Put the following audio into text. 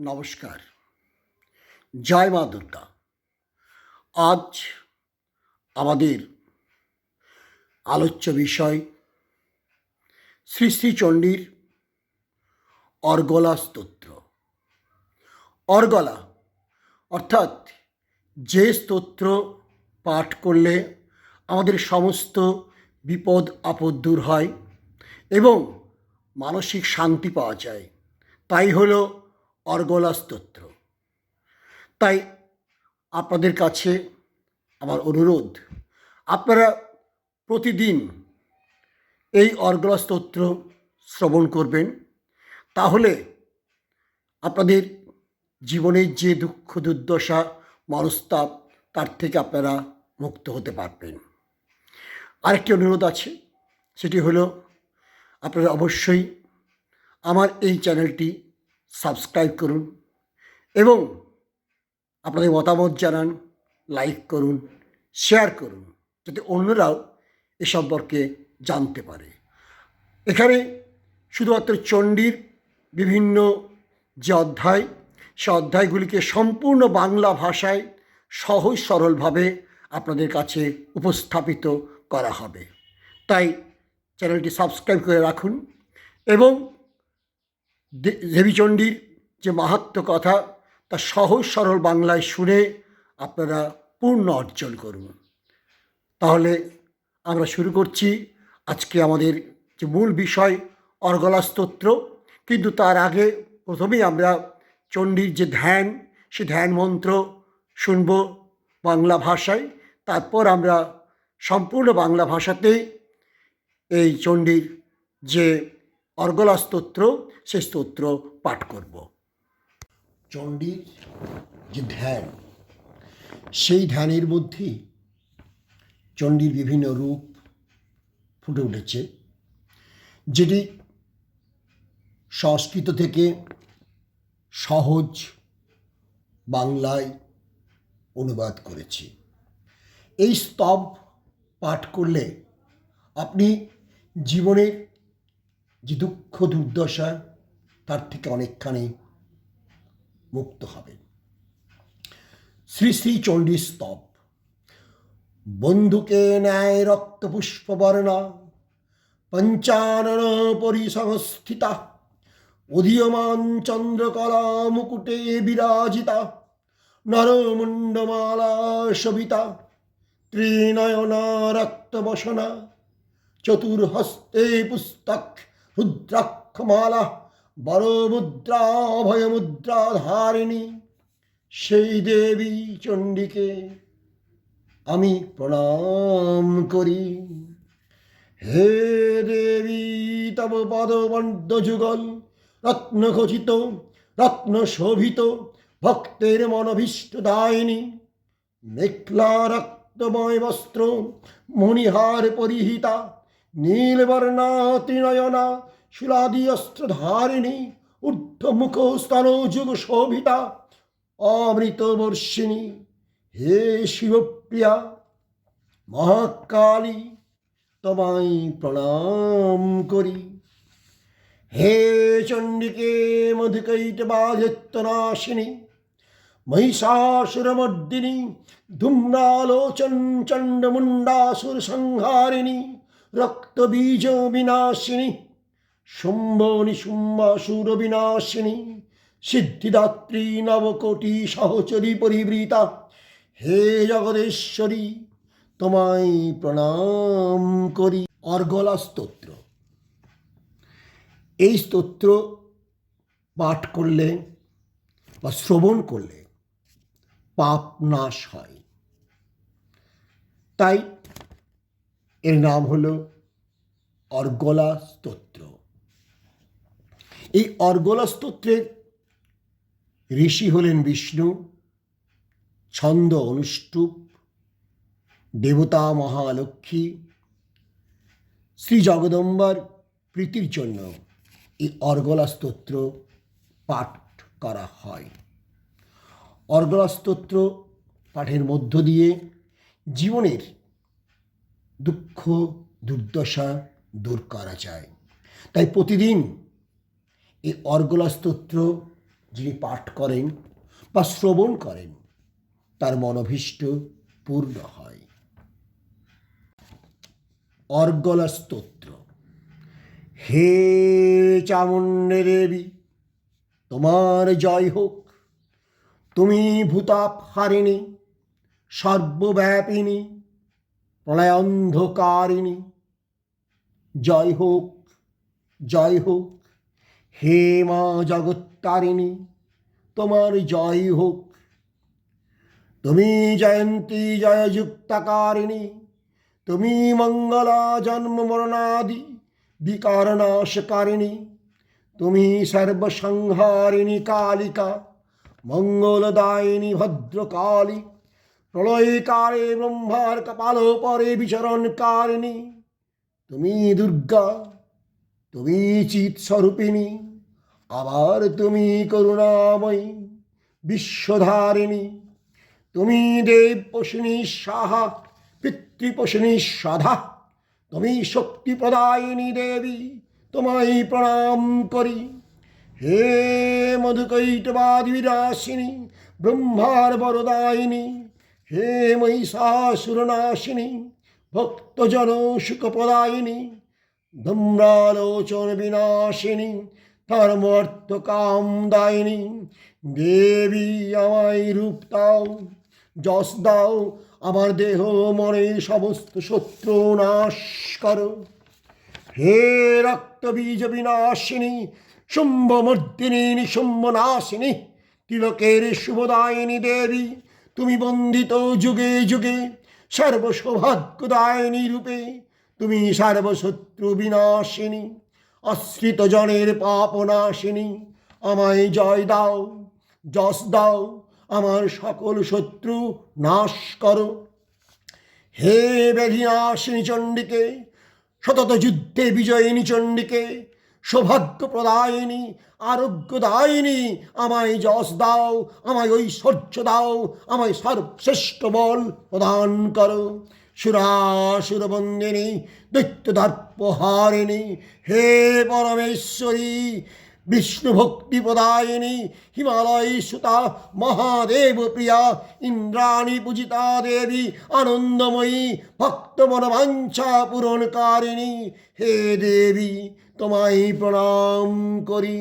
নমস্কার। জয় মা দুর্গা। আজ আমাদের আলোচ্য বিষয় শ্রী শ্রী চণ্ডীর অর্গলা স্তোত্র। অর্গলা অর্থাৎ যে স্তোত্র পাঠ করলে আমাদের সমস্ত বিপদ, আপদ দূর হয় এবং মানসিক শান্তি পাওয়া যায়। তাই হলো অর্গলা স্তোত্র তাই আপনাদের কাছে আমার অনুরোধ, আপনারা প্রতিদিন এই অর্গলা স্তোত্র শ্রবণ করবেন, তাহলে আপনাদের জীবনের যে দুঃখ, দুর্দশা, মনস্তাপ, তার থেকে আপনারা মুক্ত হতে পারবেন। আরেকটি অনুরোধ আছে, সেটি হলো আপনারা অবশ্যই আমার এই চ্যানেলটি সাবস্ক্রাইব করুন এবং আপনাদের মতামত জানান, লাইক করুন, শেয়ার করুন যাতে অন্যরাও এ সম্পর্কে জানতে পারে। এখানে শুধুমাত্র চণ্ডীর বিভিন্ন যে অধ্যায়, সে অধ্যায়গুলিকে সম্পূর্ণ বাংলা ভাষায় সহজ সরলভাবে আপনাদের কাছে উপস্থাপিত করা হবে। তাই চ্যানেলটি সাবস্ক্রাইব করে রাখুন এবং দেবীচণ্ডীর যে মাহাত্ম কথা, তা সহজ সরল বাংলায় শুনে আপনারা পূর্ণ অর্জন করুন। তাহলে আমরা শুরু করছি আজকে আমাদের যে মূল বিষয়, অর্গলা স্তোত্র। কিন্তু তার আগে প্রথমেই আমরা চণ্ডীর যে ধ্যান, সে ধ্যান মন্ত্র শুনব বাংলা ভাষায়। তারপর আমরা সম্পূর্ণ বাংলা ভাষাতেই এই চণ্ডীর যে অর্গলা স্তোত্র সেই স্তোত্র পাঠ করব। চণ্ডীর যে ধ্যান, সেই ধ্যানের মধ্যেই চণ্ডীর বিভিন্ন রূপ ফুটে উঠেছে, যেটি সংস্কৃত থেকে সহজ বাংলায় অনুবাদ করেছি। এই স্তব পাঠ করলে আপনি জীবনের যে দুঃখ দুর্দশা তার থেকে অনেকখানি মুক্ত হবে। শ্রী শ্রী চণ্ডী স্তব। বন্ধুকে ন্যায় রক্তপুষ্পবর্ণা পঞ্চানন পরিসংস্থিতা, উদীয়মান চন্দ্রকলা মুকুটে বিরাজিতা, নরমুণ্ডমালা সবিতা ত্রিনয়না রক্তবসনা, চতুর্হস্তে পুস্তক রুদ্রাক্ষমালা বড়মুদ্রা অভয়মুদ্রা ধারিণী সেই দেবী চণ্ডীকে আমি প্রণাম করি। হে দেবী, তব পদবন্ড যুগল রত্ন খচিত রত্ন শোভিত ভক্তের মনভীষ্ট দায়িনী মেঘলা রক্তময় বস্ত্র, মণিহার পরিহিতা নীলবর্ণা ত্রিনয়না শিলাদি অস্ত্রধারিণী ঊর্ধ্বমুখ স্তন যুগ শোভিতা অমৃত বর্ষিণী হে শিবপ্রিয়া, মহাকালী, তোমায় প্রণাম করি। হে চণ্ডিকে মধুকৈট বাজত্বনাশিনী মহিষাসুরমর্দিনী ধূম্রালোচন চণ্ডমুণ্ডাসুর সংহারিণী রক্তবীজ বিনাশিনী শুম্ভ নিশুম্বাসুর বিনাশিনী, সিদ্ধিদাত্রী নবকোটি সহচরী পরিবৃতা, হে জগদেশ্বরী, তোমায় প্রণাম করি। অর্গলা স্তোত্র। এই স্তোত্র পাঠ করলে বা শ্রবণ করলে পাপ নাশ হয়। তাই এর নাম হল অর্গলা স্তোত্র। এই অর্গলা স্তোত্রের ঋষি হলেন বিষ্ণু, ছন্দ অনুষ্টুপ, দেবতা মহালক্ষ্মী, শ্রী জগদম্বার প্রীতির জন্য এই অর্গলা স্তোত্র পাঠ করা হয়। অর্গলা স্তোত্র পাঠের মধ্য দিয়ে জীবনের দুঃখ, দুর্দশা দূর করা যায়। তাই প্রতিদিন এই অর্গলা স্তোত্র যিনি পাঠ করেন বা শ্রবণ করেন, তার মনোভীষ্ট পূর্ণ হয়। অর্গলা স্তোত্র। হে চামুণ্ডে দেবী, তোমার জয় হোক। তুমি ভূতাপ হারিণী সর্বব্যাপিনী প্রলয়ন্ধকারিণী। জয় হোক জয় হোক, হে মা জগত্তারিণী, তোমার জয় হোক। তুমি জয়ন্তী জয়যুক্তাকারিণী, তুমি মঙ্গলা জন্ম মরণাদি বিকারনাশকারিণী, তুমি সর্বসংহারিণী কালিকা, মঙ্গলদায়িনী ভদ্রকালী প্রলয়কারে ব্রহ্মার কপাল পরে বিচরণকারিণী তুমি দুর্গা তুমি চিৎ স্বরূপিণী আবার তুমি করুণাময়ী বিশ্বধারিণী তুমি দেব পোষিণী সাহা পিতৃপোষিণী সাধা তুমি শক্তি প্রদায়িনী দেবী তোমায় প্রণাম করি হে মধুকৈটবাদি বিরাসিনী ব্রহ্মার বরদায়িনী হে মহিষাসুরনাশিনী ভক্তজন সুখপ্রদায়িনী ধূম্রালোচন বিনাশিনী ধর্মর্থ কাম দেবী আমায় রূপ দাও, যশ দাও, আমার দেহ মনের সমস্ত শত্রু নাশ করো। হে রক্ত বীজ বিনাশিনী শুম্ভমর্দিনী নিশুম্ভ নাশিনী, তিলকের শুভদায়িনী দেবী তুমি বন্দিত যুগে যুগে সর্বসৌভাগ্যদায়িনী রূপে, তুমি সর্বশত্রু বিনাশিনী আশ্রিত জনের পাপ নাশিনী, আমায় জয় দাও, যশ দাও, আমার সকল শত্রু নাশ করো। হে ব্যাধিনাশিনী চণ্ডীকে, সতত যুদ্ধে বিজয়িনী চণ্ডিকে সৌভাগ্য প্রদায়িনী আরোগ্যদায়িনী, আমায় যশ দাও, আমায় ঐশ্বর্য দাও, আমায় সর্বশ্রেষ্ঠ বল প্রদান করো। সুরাসুর বন্দিনী দৈত্যদর্পহারিণী, হে পরমেশ্বরী বিষ্ণু ভক্তি প্রদায়িনী হিমালয় সুতা মহাদেব প্রিয়া ইন্দ্রাণী পূজিতা দেবী আনন্দময়ী ভক্ত মনোবাঞ্ছা পূরণকারিণী হে দেবী তোমায় প্রণাম করি